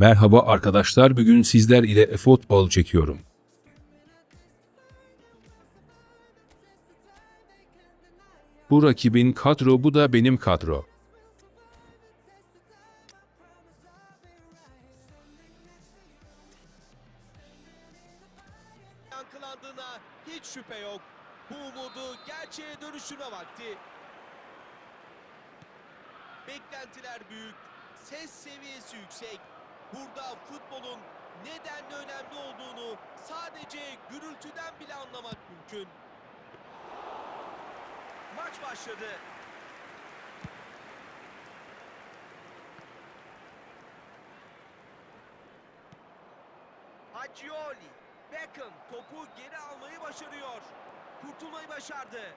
Merhaba arkadaşlar bugün sizler ile futbol çekiyorum. Bu rakibin kadro bu da benim kadro. yankılandığına hiç şüphe yok. Bu umudu gerçeğe dönüşüne vakti. Beklentiler büyük, ses seviyesi yüksek. Burada futbolun nedenle önemli olduğunu sadece gürültüden bile anlamak mümkün. Maç başladı. Hagioli, Beckham topu geri almayı başarıyor. Kurtulmayı başardı.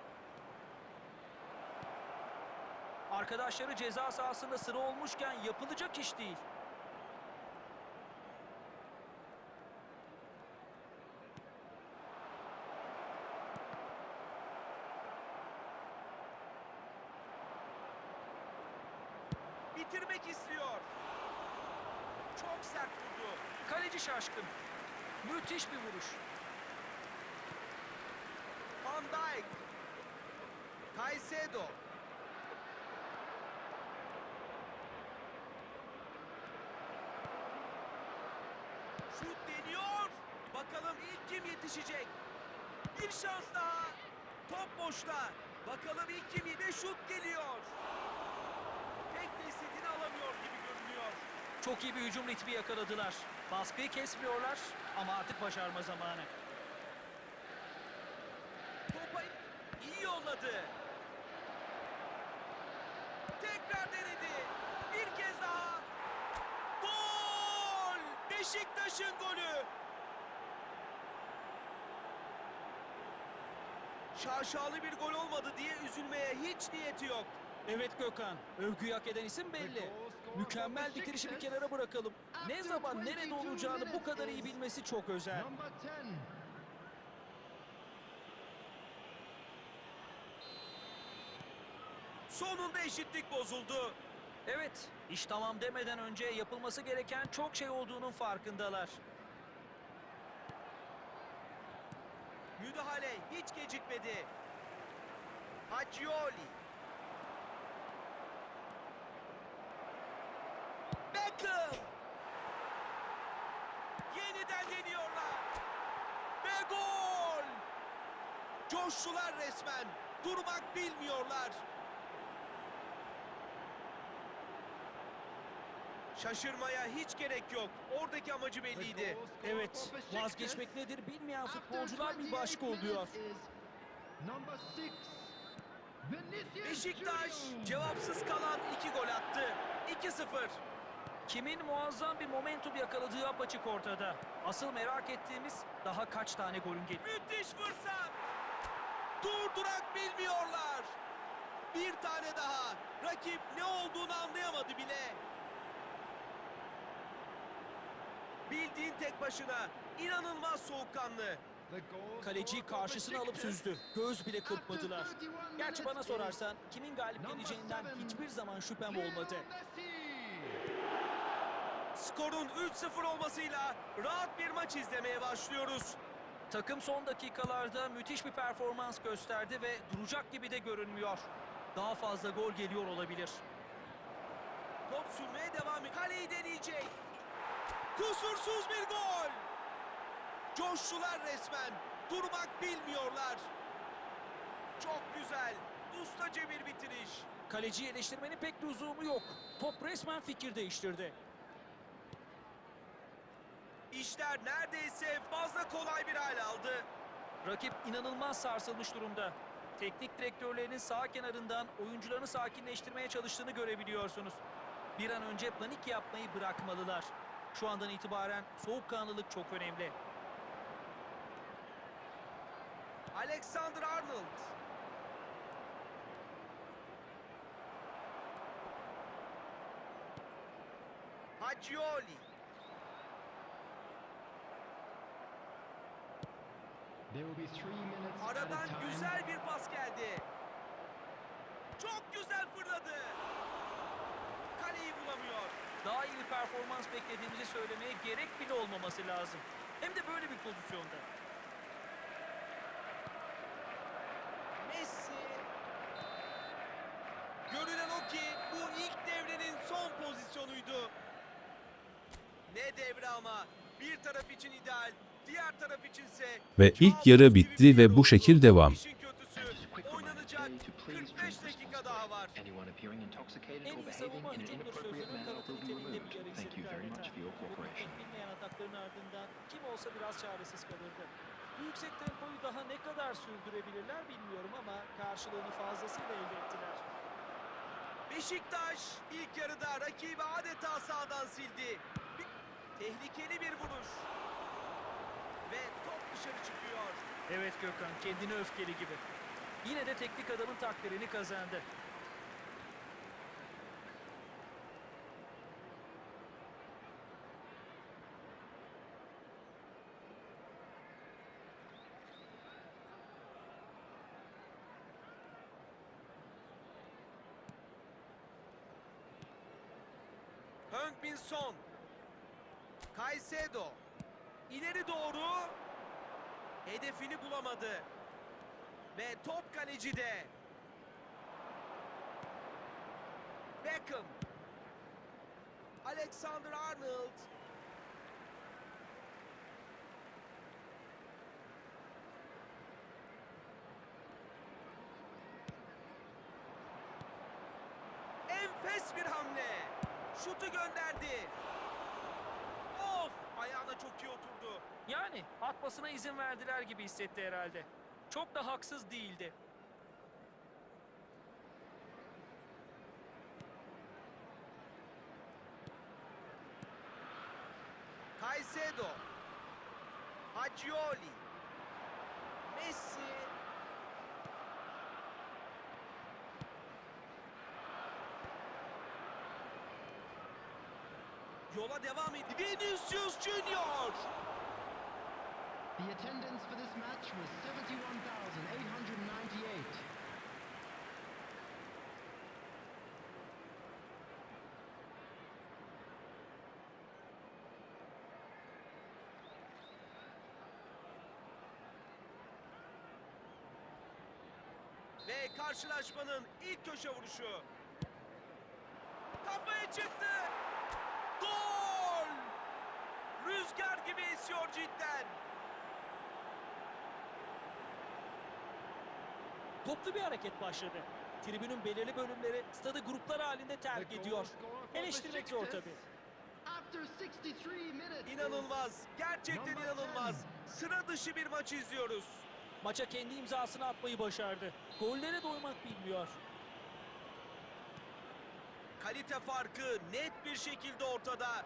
Arkadaşları ceza sahasında sıra olmuşken yapılacak iş değil. Çok sert vurdu. Kaleci şaşkın. Müthiş bir vuruş. Van Dijk. Caicedo. Şut deniyor. Bakalım ilk kim yetişecek? Bir şans daha. Top boşta. Bakalım ilk kim yedi şut geliyor. Pek de istediğini alamıyor gibi görünüyor. Çok iyi bir hücum ritmi yakaladılar. Baskıyı kesmiyorlar ama artık başarma zamanı. Topa iyi yolladı. Tekrar denedi. Bir kez daha. Gol! Beşiktaş'ın golü. Şaşalı bir gol olmadı diye üzülmeye hiç niyeti yok. Evet Gökhan, övgüyü hak eden isim belli. Mükemmel bitirişi bir kenara bırakalım. Ne zaman nerede olacağını bu kadar iyi bilmesi çok özel. Number 10. Sonunda eşitlik bozuldu. Evet, iş tamam demeden önce yapılması gereken çok şey olduğunun farkındalar. Müdahale hiç gecikmedi. Hagioli. Beckham. Yeniden deniyorlar. Ve gol. Coştular resmen. Durmak bilmiyorlar. Şaşırmaya hiç gerek yok. Oradaki amacı belliydi. Evet, vazgeçmek nedir bilmeyen futbolcular bir başka oluyor. Number 6. Vinicius Beşiktaş cevapsız kalan iki gol attı. 2-0. Kimin muazzam bir momentum yakaladığı apaçık ortada. Asıl merak ettiğimiz daha kaç tane golün gelir. Müthiş fırsat. Durdurak bilmiyorlar. Bir tane daha. Rakip ne olduğunu anlayamadı bile. Bildiğin tek başına. inanılmaz soğukkanlı. For karşısına alıp süzdü. Göz bile kırpmadılar. After 31 Gerçi bana sorarsan kimin galip geleceğinden hiçbir zaman şüphem olmadı. Skorun 3-0 olmasıyla rahat bir maç izlemeye başlıyoruz. Takım son dakikalarda müthiş bir performans gösterdi ve duracak gibi de görünmüyor. Daha fazla gol geliyor olabilir. Top sürmeye devam ediyor. Kaleyi deneyecek. Kusursuz bir gol. Coştular resmen. Durmak bilmiyorlar. Çok güzel. Ustaca bir bitiriş. Kaleciyi eleştirmenin pek lüzumu yok. Top resmen fikir değiştirdi. İşler neredeyse fazla kolay bir hal aldı. Rakip inanılmaz sarsılmış durumda. Teknik direktörlerinin sağ kenarından oyuncularını sakinleştirmeye çalıştığını görebiliyorsunuz. Bir an önce panik yapmayı bırakmalılar. Şu andan itibaren soğukkanlılık çok önemli. Alexander Arnold. Hagioli. Aradan güzel bir pas geldi. Çok güzel fırladı. Kaleyi bulamıyor. Daha iyi performans beklediğimizi söylemeye gerek bile olmaması lazım. Hem de böyle bir pozisyonda. Messi. Görünen o ki bu ilk devrenin son pozisyonuydu. Ne devre ama. Bir taraf için ideal, Ve ilk yarı bitti ve bu şekil devam. İşin kötüsü oynanacak 45 dakika daha var. Anyone appearing intoxicated En or iyi behaving savunma in an hücumdur inappropriate sözünün manner kanıtı will be niteliğinde removed. bir yarı Thank you very much for your cooperation. Bilmeyen atakların ardından kim olsa biraz çaresiz kalırdı. Bu yüksek tempoyu daha ne kadar sürdürebilirler bilmiyorum ama karşılığını fazlasıyla elde ettiler. Beşiktaş ilk yarıda rakibi adeta sağdan sildi. Bir- tehlikeli bir vuruş. Dışarı çıkıyor. Evet Gökhan kendini öfkeli gibi. Yine de teknik adamın takdirini kazandı. Heung-Min Son. Caicedo. İleri doğru. Hedefini bulamadı. Ve top kalecide. Beckham. Alexander Arnold. Enfes bir hamle. Şutu gönderdi. Ayağına çok iyi oturdu. Yani atmasına izin verdiler gibi hissetti herhalde. Çok da haksız değildi. Caicedo. Hagioli. Messi. Yola devam ediyor. Vinicius Junior. The attendance for this match was 71,898. Ve karşılaşmanın ilk köşe vuruşu. Kafaya çıktı. Gol! Rüzgar gibi esiyor cidden. Toplu bir hareket başladı. Tribünün belirli bölümleri stadı gruplar halinde terk ediyor. Eleştirmek zor tabii. After 63 minutes. is İnanılmaz. Gerçekten inanılmaz. 10. Sıra dışı bir maç izliyoruz. Maça kendi imzasını atmayı başardı. Gollere doymak bilmiyor. Kalite farkı net bir şekilde ortada.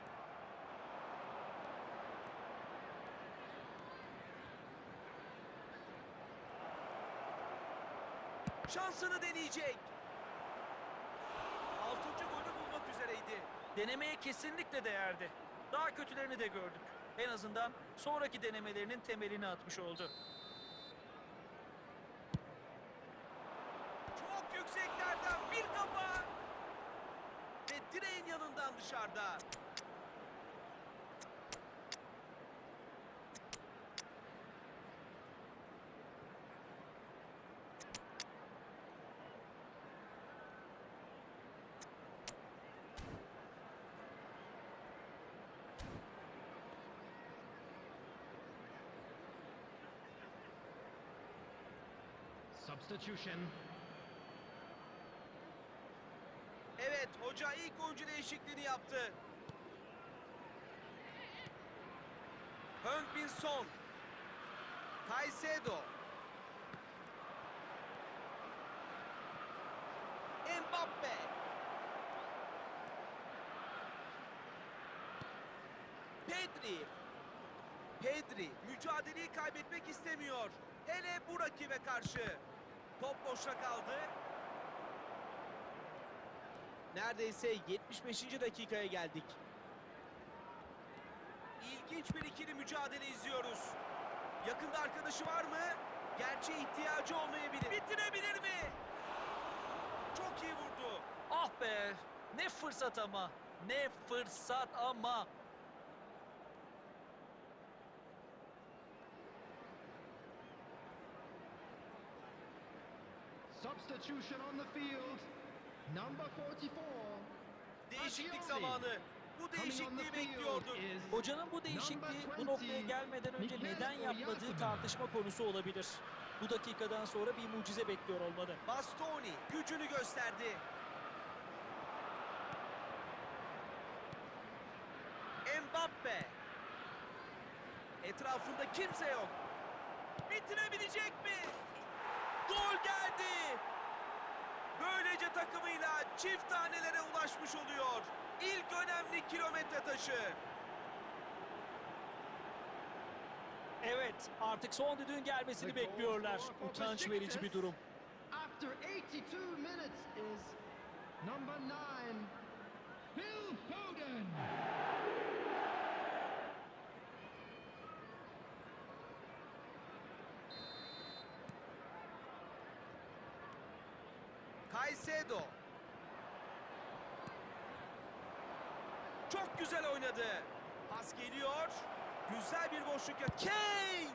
Şansını deneyecek. Altıncı golü bulmak üzereydi. Denemeye kesinlikle değerdi. Daha kötülerini de gördük. En azından sonraki denemelerinin temelini atmış oldu. Çok yükseklerden bir kafa. Ve direğin yanından dışarıda. Substitution. Evet, hoca ilk oyuncu değişikliğini yaptı. Heung-Min Son. Caicedo. Mbappe. Pedri. Pedri mücadeleyi kaybetmek istemiyor. Hele bu rakibe karşı. Top boşta kaldı. Neredeyse 75. dakikaya geldik. İlginç bir ikili mücadele izliyoruz. Yakında arkadaşı var mı? Gerçi ihtiyacı olmayabilir. Bitirebilir mi? Çok iyi vurdu. Ah be! Ne fırsat ama. Ne fırsat ama. Substitution on the field. Number 44. Değişiklik zamanı. Bu değişikliği bekliyorduk. Hocanın bu değişikliği bu noktaya gelmeden önce neden yapmadığı tartışma konusu olabilir. Bu dakikadan sonra bir mucize bekliyor olmalı. Bastoni gücünü gösterdi. Mbappe. Etrafında kimse yok. Bitirebilecek mi? Gol geldi. Böylece takımıyla çift tanelere ulaşmış oluyor. İlk önemli kilometre taşı. Evet, artık son düdüğün gelmesini bekliyorlar. Utanç verici bir durum. After 82 minutes is number 9. Phil Foden. Caicedo. Çok güzel oynadı. Pas geliyor. Güzel bir boşluk. ya- Kane!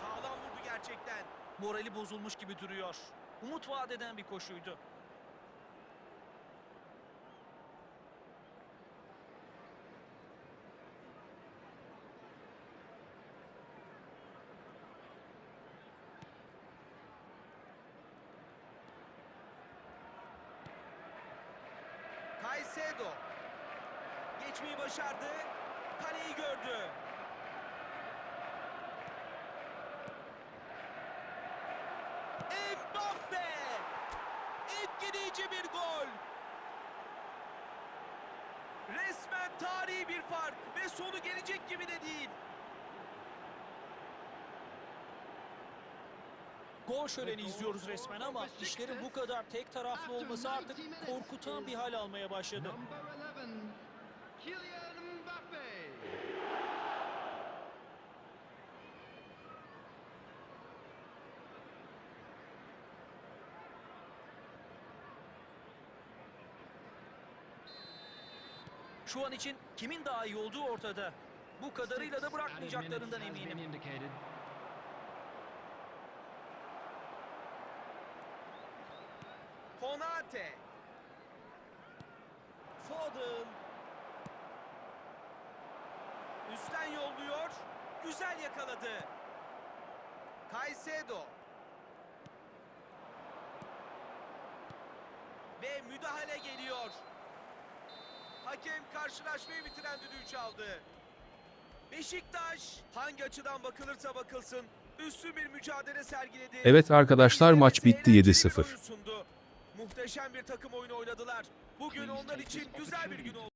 Sağlam vurdu gerçekten. Morali bozulmuş gibi duruyor. Umut vaat eden bir koşuydu. Caicedo. Geçmeyi başardı. Kaleyi gördü. Mbappe! Etkileyici bir gol. Resmen tarihi bir fark ve sonu gelecek gibi de değil. Gol şöleni izliyoruz resmen ama işlerin bu kadar tek taraflı olması artık korkutan bir hal almaya başladı. Number 11. Kylian Mbappe. Şu an için kimin daha iyi olduğu ortada. Bu kadarıyla da bırakmayacaklarından eminim. Konate. Foden. Üstten yolluyor. Güzel yakaladı. Caicedo. Ve müdahale geliyor. Hakem karşılaşmayı bitiren düdüğü çaldı. Beşiktaş hangi açıdan bakılırsa bakılsın üstün bir mücadele sergiledi. Evet arkadaşlar maç bitti Eğlenceli bir 7-0. Muhteşem bir takım oyunu oynadılar. Bugün onlar için güzel bir gün oldu.